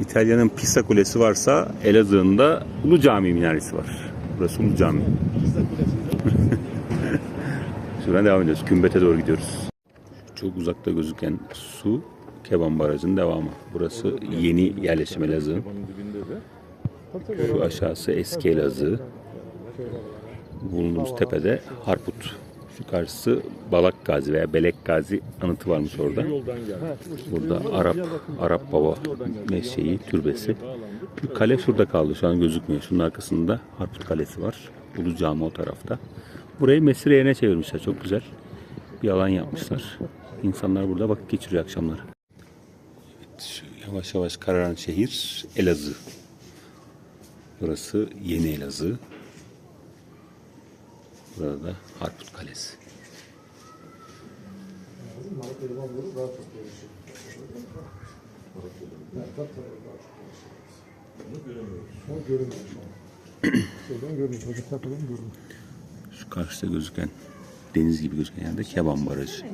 İtalya'nın Pisa Kulesi varsa Elazığ'ın da Ulu Cami minaresi var. Burası Ulu Cami. Şuradan devam ediyoruz. Kümbet'e doğru gidiyoruz. Çok uzakta gözüken su Keban Barajı'nın devamı. Burası yeni yerleşim Elazığ'ın. Şu aşağısı eski Elazığ. Bulunduğumuz tepede Harput. Şu karşısı Balak Gazi veya Belek Gazi anıtı varmış orada. Burada Arap Arap Baba mesleği türbesi. Şu kale şurada kaldı. Şu an gözükmüyor. Şunun arkasında Harput Kalesi var. Ulu Cami o tarafta. Burayı mesire yerine çevirmişler. Çok güzel. Bir alan yapmışlar. İnsanlar burada vakit geçiriyor akşamları. Evet, şu yavaş yavaş kararan şehir Elazığ. Burası Yeni Elazığ. Burada da Harput Kalesi. Şu karşıda gözüken deniz gibi gözüken yerde Keban Barajı.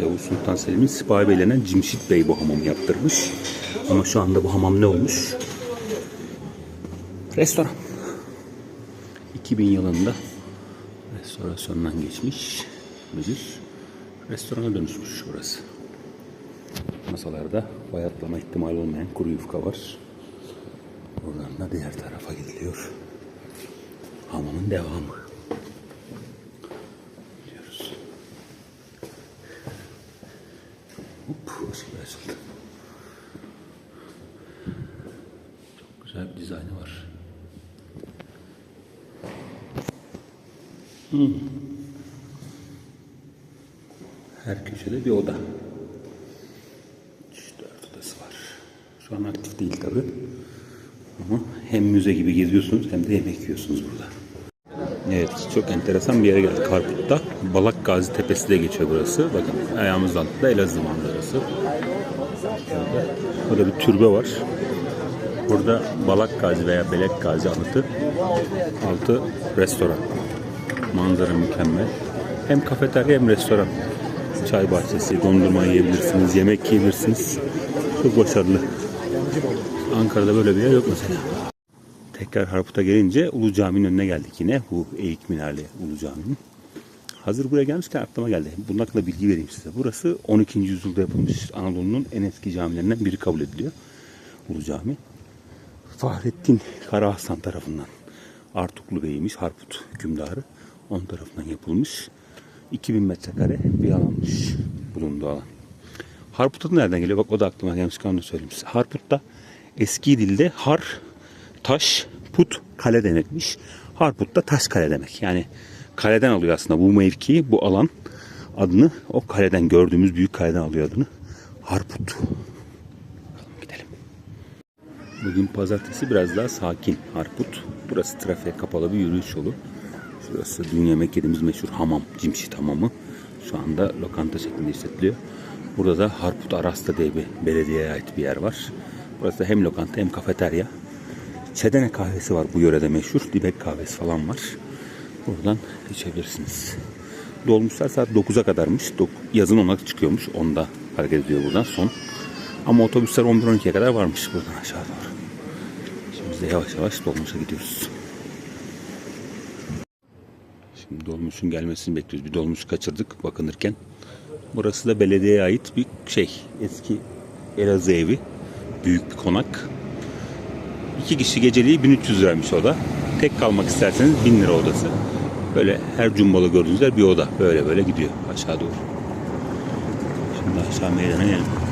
Yavuz Sultan Selim'in sipahi beylenen Cimşit Bey bu hamamı yaptırmış. Ama şu anda bu hamam ne olmuş? Restoran. 2000 yılında restorasyondan geçmiş müdür. Restorana dönüşmüş burası. Masalarda bayatlama ihtimali olmayan kuru yufka var. Buradan da diğer tarafa gidiliyor. Hamamın devamı. Gidiyoruz. Hop, ışıklar açıldı. Çok güzel bir dizaynı var. Her köşede bir oda. Dört odası var. Şu an aktif değil tabi. Ama hem müze gibi geziyorsunuz hem de yemek yiyorsunuz burada. Evet çok enteresan bir yere geldik Harput'ta. Balak Gazi Tepesi de geçiyor burası. Bakın ayağımızın altında Elazığ manzarası. Burada, burada bir türbe var. Burada Balak Gazi veya Belek Gazi anıtı. Altı restoran. Manzara mükemmel. Hem kafeterya hem restoran. Çay bahçesi, dondurma yiyebilirsiniz, yemek yiyebilirsiniz. Çok başarılı. Ankara'da böyle bir yer yok mesela. Tekrar Harput'a gelince Ulu Cami'nin önüne geldik yine. Bu eğik minareli Ulu Cami'nin. Hazır buraya gelmişken aklıma geldi. Bunun hakkında bilgi vereyim size. Burası 12. yüzyılda yapılmış Anadolu'nun en eski camilerinden biri kabul ediliyor. Ulu Cami. Fahrettin Karahasan tarafından Artuklu Bey'iymiş, Harput hükümdarı. Onun tarafından yapılmış. 2000 metrekare bir alanmış bulunduğu alan. Harput adı nereden geliyor? Bak o da aklıma gelmişken onu da söyleyeyim size. Harput'ta eski dilde har, taş, put, kale demekmiş. Harput da taş kale demek. Yani kaleden alıyor aslında bu mevki, bu alan adını o kaleden gördüğümüz büyük kaleden alıyor adını. Harput. Gidelim. Bugün pazartesi biraz daha sakin Harput. Burası trafiğe kapalı bir yürüyüş yolu. Şurası dün yemek yediğimiz meşhur hamam, Cimşit hamamı. Şu anda lokanta şeklinde işletiliyor. Burada da Harput Arasta diye bir belediyeye ait bir yer var. Burası da hem lokanta hem kafeterya. Çedene kahvesi var bu yörede meşhur. Dibek kahvesi falan var. Buradan içebilirsiniz. Dolmuşlar saat 9'a kadarmış. Yazın 10'a çıkıyormuş. 10'da hareket ediyor buradan son. Ama otobüsler 11-12'ye kadar varmış buradan aşağı doğru. Şimdi yavaş yavaş dolmuşa gidiyoruz. Şimdi dolmuşun gelmesini bekliyoruz. Bir dolmuş kaçırdık bakınırken. Burası da belediyeye ait bir şey. Eski Elazığ evi. Büyük bir konak. İki kişi geceliği 1300 liraymış o da. Tek kalmak isterseniz 1000 lira odası. Böyle her cumbalı gördüğünüz yer bir oda. Böyle böyle gidiyor aşağı doğru. Şimdi aşağı meydana inelim.